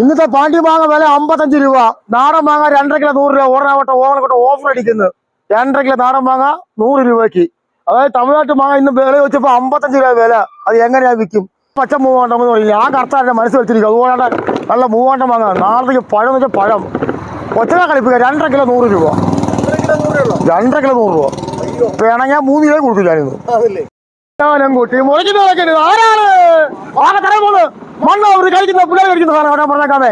ഇന്നത്തെ പാണ്ടി മാങ്ങ വില അമ്പത്തഞ്ച് രൂപ. നാടൻ മാങ്ങ രണ്ടര കിലോ നൂറ് രൂപ. ഓർണാവട്ടെ ഓവനക്കോട്ടെ ഓഫർ അടിക്കുന്നു. രണ്ടര കിലോ നാടൻ മാങ്ങ നൂറ് രൂപയ്ക്ക്. അതായത് തമിഴ്നാട്ട് മാങ്ങ ഇന്ന് വില വെച്ചപ്പോ അമ്പത്തഞ്ച് രൂപ വില. അത് എങ്ങനെയാ വിൽക്കും? പച്ച മൂവാണ്ടെന്ന് പറയില്ല ആ കർത്താരന്റെ മനസ്സ് വെച്ചിരിക്കും അതുപോലെ നല്ല മൂവാണ്ടം മാങ്ങ. നാളത്തേക്ക് പഴം എന്ന് വെച്ചാൽ പഴം. ഒറ്റ കളിപ്പിക്കുക. രണ്ടര കിലോ നൂറ് രൂപ. രണ്ടര കിലോ നൂറ് രൂപ. വേണമെങ്കിൽ മൂന്ന് കിലോ കൊടുക്കില്ലായിരുന്നു കൂട്ടി മുളയ്ക്കുന്ന കളക്കരുത് ആരാണ്? ആകെ തരാൻ പോണ്. മണ്ണ അവർ കഴിക്കുന്ന പിള്ളേർ കഴിക്കുന്ന സാധനം അവിടെ പറഞ്ഞേക്കാമേ.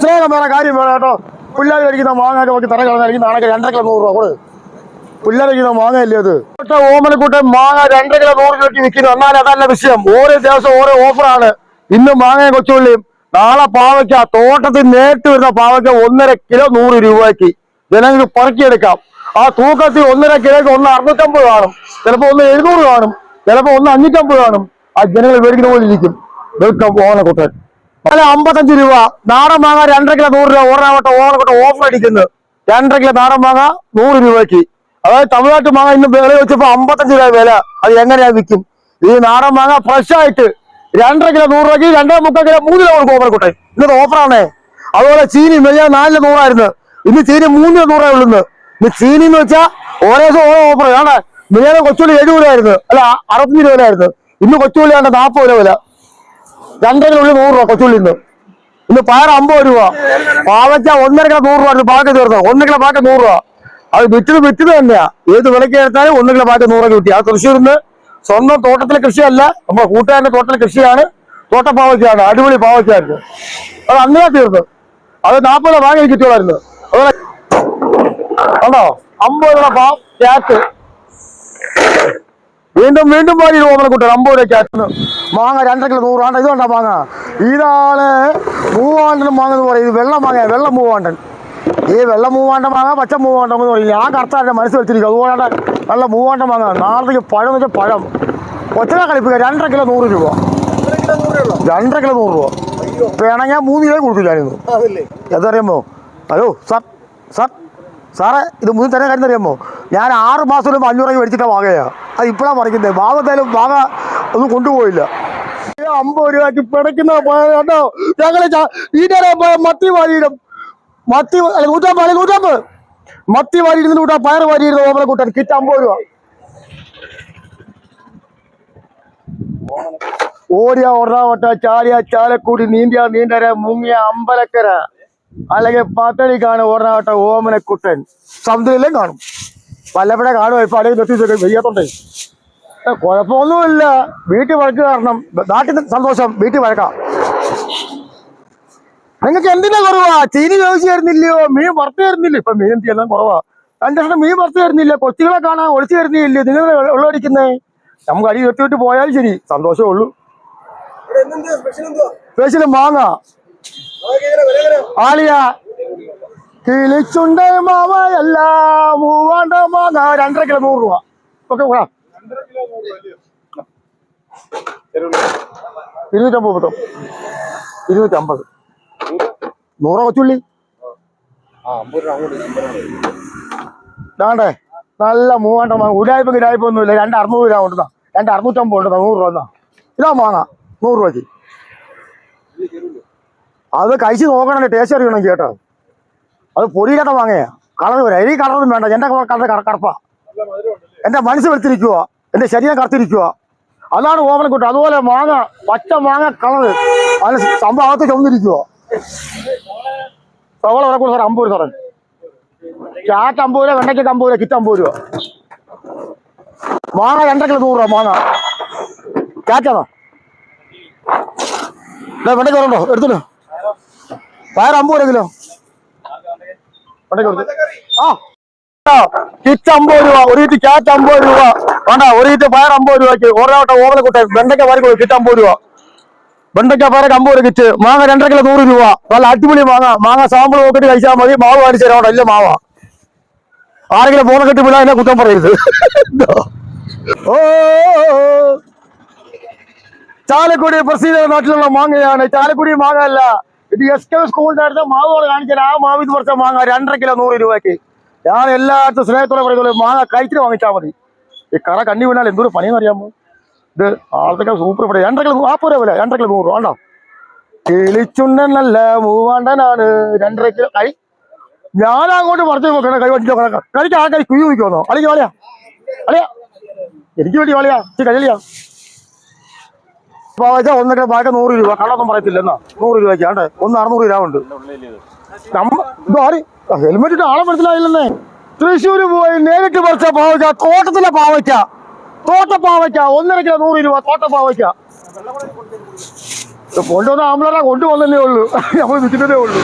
സ്നേഹം വേറെ കാര്യം വേണം കേട്ടോ. പിള്ളേർ കഴിക്കുന്ന മാങ്ങ നോക്കി തറ കളഞ്ഞാൽ ആണെങ്കിൽ രണ്ടര കിലോ നൂറ് രൂപ കൊടു. പിള്ളേർ കഴിക്കുന്ന മാങ്ങ അല്ലേ അത് ഓമനക്കൂട്ടെ മാങ്ങ രണ്ടര കിലോ നൂറ് രൂപയ്ക്ക് വിൽക്കുന്നു. എന്നാൽ അതല്ല വിഷയം. ഓരോ ദിവസം ഓരോ ഓഫറാണ്. ഇന്ന് മാങ്ങ കൊച്ചുള്ളിയും. നാളെ പാവയ്ക്ക തോട്ടത്തിൽ നേരിട്ട് വരുന്ന പാവയ്ക്ക ഒന്നര കിലോ നൂറ് രൂപയ്ക്ക്. ജനങ്ങൾക്ക് പറക്കിയെടുക്കാം. ആ തൂക്കത്തിൽ ഒന്നര കിലോയ്ക്ക് ഒന്ന് അറുന്നൂറ്റമ്പത് കാണും. ചിലപ്പോൾ ഒന്ന് എഴുന്നൂറ് കാണും. ചിലപ്പോൾ ഒന്ന് അഞ്ഞൂറ്റമ്പത് കാണും. ആ ജനങ്ങൾ മേടിക്കുന്ന പോലെ ഇരിക്കും. വെൽക്കം ഓണക്കുട്ടൻ. അല്ല അമ്പത്തഞ്ച് രൂപ. നാടൻ മാങ്ങ രണ്ടര കിലോ നൂറ് രൂപ. ഓർണാവട്ടെ ഓണക്കുട്ടൻ ഓഫർ അടിക്കുന്നു. രണ്ടര കിലോ നാടൻ മാങ്ങ നൂറ് രൂപയ്ക്ക്. അതായത് തമിഴ്നാട്ട് മാങ്ങ ഇന്ന് വില വെച്ചപ്പോ അമ്പത്തഞ്ച് രൂപ വില. അത് എങ്ങനെയാ വിൽക്കും? ഈ നാടൻ മാങ്ങ ഫ്രഷ് ആയിട്ട് രണ്ടര കിലോ നൂറ് രൂപയ്ക്ക് രണ്ടര മുക്കാൽ കിലോ മൂന്ന് കിലോ കൊടുക്കും ഓഫർക്കുട്ടെ ഇന്നത്തെ ഓഫറാണേ അതുപോലെ ചീനി മെയ്യാൻ നാലിന് നൂറായിരുന്നു. ഇന്ന് ചീനി മൂന്നിന് നൂറേ ഉള്ളു ഇന്ന് ചീനി എന്ന് വെച്ചാൽ ഓരോ ദിവസം ഓരോ ഓഫർ ആണ്. മെയ്യാൻ കൊച്ചുള്ളി എഴുപത് രൂപയായിരുന്നു. അല്ല അറുപത്തഞ്ച് രൂപയിലായിരുന്നു ഇന്ന് കൊച്ചുള്ളി ആണ് നാൽപ്പത് രൂപ വില. രണ്ടരക്കുള്ളിൽ നൂറ് രൂപ കൊച്ചുള്ളി ഇന്ന്. ഇന്ന് പയർ അമ്പത് രൂപ. പാവയ്ക്ക ഒന്നര കിലോ നൂറ് രൂപ. പാക്ക് തീർന്നത് ഒന്നര കിലോ പാക്ക് നൂറ് രൂപ. അത് വിറ്റത് വിറ്റത് തന്നെയാ. ഏത് വിലക്ക് എടുത്താലും ഒന്നര കിലോ പാക്ക് നൂറ് കിട്ടി. ആ തൃശ്ശൂരിൽ നിന്ന് സ്വന്തം തോട്ടത്തിലെ കൃഷിയല്ല നമ്മുടെ കൂട്ടുകാരന്റെ തോട്ടത്തിലെ കൃഷിയാണ് തോട്ടപ്പാവയ്ക്കാണ് അടിപൊളി പാവയ്ക്കായിരുന്നു. അത് അങ്ങനെ തീർന്നു. അത് നാൽപ്പത് രൂപ വാങ്ങി കിട്ടിയോളായിരുന്നു. കണ്ടോ? അമ്പത് രൂപ പാ ക്യാറ്റ്. വീണ്ടും വീണ്ടും പാടി ഓമന കുട്ടൻ അമ്പത് രൂപ ക്യാറ്റിന് മാങ്ങ രണ്ടര കിലോ നൂറാണ്ട് ഇതുകൊണ്ടാ കണ്ട മാങ്ങ? ഇതാണ് മൂവാണ്ടൻ മാങ്ങ എന്ന് പറയും. ഇത് വെള്ള മാങ്ങ വെള്ള മൂവാണ്ടൻ. ഈ വെള്ള മൂവാണ്ട മാങ്ങ പച്ച മൂവാണ്ടം എന്ന് പറയില്ല ആ കർത്താരുടെ മനസ്സ് വെച്ചിരിക്കും. അതുപോലെ നല്ല മൂവാണ്ട മാങ്ങ. നാളത്തേക്ക് പഴം എന്ന് വെച്ചാൽ പഴം. ഒറ്റ കളിപ്പിക്കുക രണ്ടര കിലോ നൂറ് രൂപ. രണ്ടര കിലോ നൂറ് രൂപ. പിണങ്ങാൻ മൂന്ന് കിലോ കൊടുക്കില്ലായിരുന്നു. എന്തറിയാമോ ഹലോ സാർ സാർ സാറേ ഇത് മൂന്ന് തരാൻ കാര്യം അറിയാമോ? ഞാൻ ആറ് മാസം മുമ്പ് അഞ്ഞൂറ് രൂപ മേടിച്ചിട്ട വാങ്ങയാ അത് ഇപ്പോഴാണ് വാവ തലം വാവ ഒന്നും കൊണ്ടുപോയില്ല. അമ്പത് രൂപയ്ക്ക് പിടയ്ക്കുന്ന കേട്ടോ ഞങ്ങൾ പോയ മത്തി വാരിയിടും. മത്തി അല്ല നൂറ്റമ്പത് അല്ലെ നൂറ്റമ്പത്. മത്തി വാരിയിരുന്ന് കൂട്ടാ പയർ വാരിയിരുന്ന് ഓമന കൂട്ടാൻ കിറ്റ് അമ്പത് രൂപ. ഓടിയ ഒറാവട്ട ചാലിയ ചാലക്കുടി നീന്തിയ നീണ്ടര മുങ്ങിയ അമ്പലക്കര. അല്ലെങ്കിൽ പത്തടി കാണും ഒറാവട്ട ഓമനക്കുട്ടൻ സമുദ്രയിലും കാണും. വല്ലപ്പോഴെ കാണും ഇപ്പൊ അല്ലെങ്കിൽ നിർത്തി വെയ്യാത്തോണ്ടേ. കുഴപ്പമൊന്നുമില്ല. വീട്ടിൽ വഴക്ക് കാരണം നാട്ടിൽ സന്തോഷം വീട്ടിൽ വഴക്കാം. നിങ്ങൾക്ക് എന്തിനാ കുറവാ? ചീനി ചോദിച്ചു തരുന്നില്ലയോ? മീൻ വറുത്ത് തരുന്നില്ല. ഇപ്പൊ മീൻ എന്ത് എല്ലാം കുറവാ? രണ്ടു ലക്ഷം മീൻ വറുത്ത് തരുന്നില്ല. കൊച്ചുകളെ കാണാൻ ഒളിച്ചു തരുന്നില്ലേ. നിങ്ങൾ വെള്ളമടിക്കുന്നേ നമുക്ക് അടി കെട്ടിവിട്ട് പോയാലും ശരി. സന്തോഷമേ ഉള്ളൂ. സ്പെഷ്യൽ മാങ്ങ. ആലിയ കിളിച്ചുണ്ട മാവയല്ല മൂവാണ്ട മാങ്ങ രണ്ടര കിലോ നൂറ് രൂപ. ഓക്കെ കൂടാ ഇരുന്നൂറ്റമ്പത്. കിട്ടും ഇരുന്നൂറ്റമ്പത്. നൂറ കൊച്ചുള്ളി. ദാണ്ടേ നല്ല മൂവാണ്ട മാങ്ങ. ഉടായ്പ കിടായ്പ ഒന്നുമില്ല രണ്ട് അറുന്നൂറ് രൂപ കൊണ്ടുതാ രണ്ട് അറുന്നൂറ്റമ്പത് ഉണ്ട് നൂറ് രൂപ എന്നാ ഇതാ മാങ്ങ നൂറ് രൂപ അത് കഴിച്ച് നോക്കണം ടേസ്റ്റ് അറിയണം കേട്ടോ. അത് പൊടിയില്ലാത്ത മാങ്ങയാ. കളർ വരാം. എനിക്ക് കളറൊന്നും വേണ്ട. എന്റെ കളർ കറുപ്പാ. എന്റെ മനസ്സ് വെളുത്തിരിക്കുക എന്റെ ശരീരം കറുത്തിരിക്കുക അതാണ് ഓമനക്കുട്ട അതുപോലെ മാങ്ങ പച്ച മാങ്ങ കളറ്. അതിന് സംഭവം അകത്ത് ചുമന്നിരിക്കുക സവള വരെ കൂടെ സാർ രൂപ സാറേ ചാറ്റ് അമ്പത് രൂപ വെണ്ടയ്ക്ക് അമ്പത് രൂപ കിറ്റ് അമ്പത് രൂപ. മാങ്ങ രണ്ടര കിലോ നൂറ് രൂപ മാങ്ങ. ചാറ്റാണോ വെണ്ടയ്ക്ക് ഉണ്ടോ എടുത്തില്ലോ പയർ അമ്പത് രൂപ കിലോ. ആ. കിറ്റ് അമ്പത് രൂപ ഒരു കിറ്റ് ക്യാറ്റ് അമ്പത് രൂപ. വേണ്ട ഒരു കിറ്റ് പയർ അമ്പത് രൂപയ്ക്ക്. ഓരോട്ടെ ഓവല കുട്ടെ വെണ്ടയ്ക്ക പയർ കിറ്റ് അമ്പത് രൂപ. വെണ്ടയ്ക്ക പയറൊക്കെ അമ്പത് രൂപ കിറ്റ്. മാങ്ങ രണ്ടര കിലോ നൂറ് രൂപ. നല്ല അടിപൊളി മാങ്ങ. മാങ്ങ സാമ്പിൾ നോക്കിട്ട് കഴിച്ചാൽ മതി. മാവ് കാണിച്ചു തരാം അല്ല മാവ. ആരെങ്കിലും ഫോൺ കെട്ടി വിടാൻ എന്നെ കുറ്റം പറയരുത്. ഓ ചാലക്കുടി പ്രസിദ്ധ നാട്ടിലുള്ള മാങ്ങയാണ്. ചാലക്കുടി മാങ്ങ അല്ല. ഇത് എസ് കെ സ്കൂളിന്റെ അടുത്ത് മാവോട് കാണിച്ചാൽ ആ മാവ് ഇത് വർഷം മാങ്ങ രണ്ടര കിലോ നൂറ് രൂപയ്ക്ക്. ഞാൻ എല്ലായിടത്തും സ്നേഹത്തോടെ പറയുന്നത് മാങ്ങ കഴിച്ചിട്ട് വാങ്ങിച്ചാൽ മതി. ഈ കറ കണ്ണി വീണാൽ എന്തൊരു പണിയെന്ന് അറിയാമോ? ഇത് ആൾക്കൊക്കെ സൂപ്പർ പണി രണ്ടര കിലോ നാൽപ്പത് രൂപ വില രണ്ടര കിലോ നൂറ് രൂപ ഉണ്ടോ കിളിച്ചുണ്ടൻ നല്ല മൂവാണ്ടനാണ്. രണ്ടര കിലോ കൈ ഞാൻ അങ്ങോട്ട് പറഞ്ഞു നോക്കണം കൈ വണ്ടി നോക്കണം കഴിക്കാൻ ആ കൈ കുഴി നോക്കിയോന്നോ അളിക്ക് വാളിയാ. അളിയാ. എനിക്ക് വേണ്ടി വാളിയാ. ഈ കളിയാ ഒന്നര ബാക്കി നൂറ് രൂപ. കള്ളൊന്നും പറയത്തില്ല എന്നാ നൂറ് രൂപയ്ക്ക്. ഒന്ന് അറുന്നൂറ് രൂപ ഉണ്ട്. നമ്മ ഹെൽമെറ്റ് ഇട്ട് ആളെ മനസ്സിലായില്ലെന്നേ. തൃശ്ശൂര് പോയി നേരിട്ട് പറിച്ച പാവയ്ക്ക തോട്ടത്തിലെ പാവയ്ക്ക. തോട്ട പാവയ്ക്ക ഒന്നര കിലോ നൂറ് രൂപ തോട്ട പാവയ്ക്ക ഇത് കൊണ്ടുവന്ന ആമ്പിളറെ കൊണ്ടുവന്നല്ലേ ഉള്ളൂ. നമ്മൾ വിൽക്കുന്നതേ ഉള്ളൂ.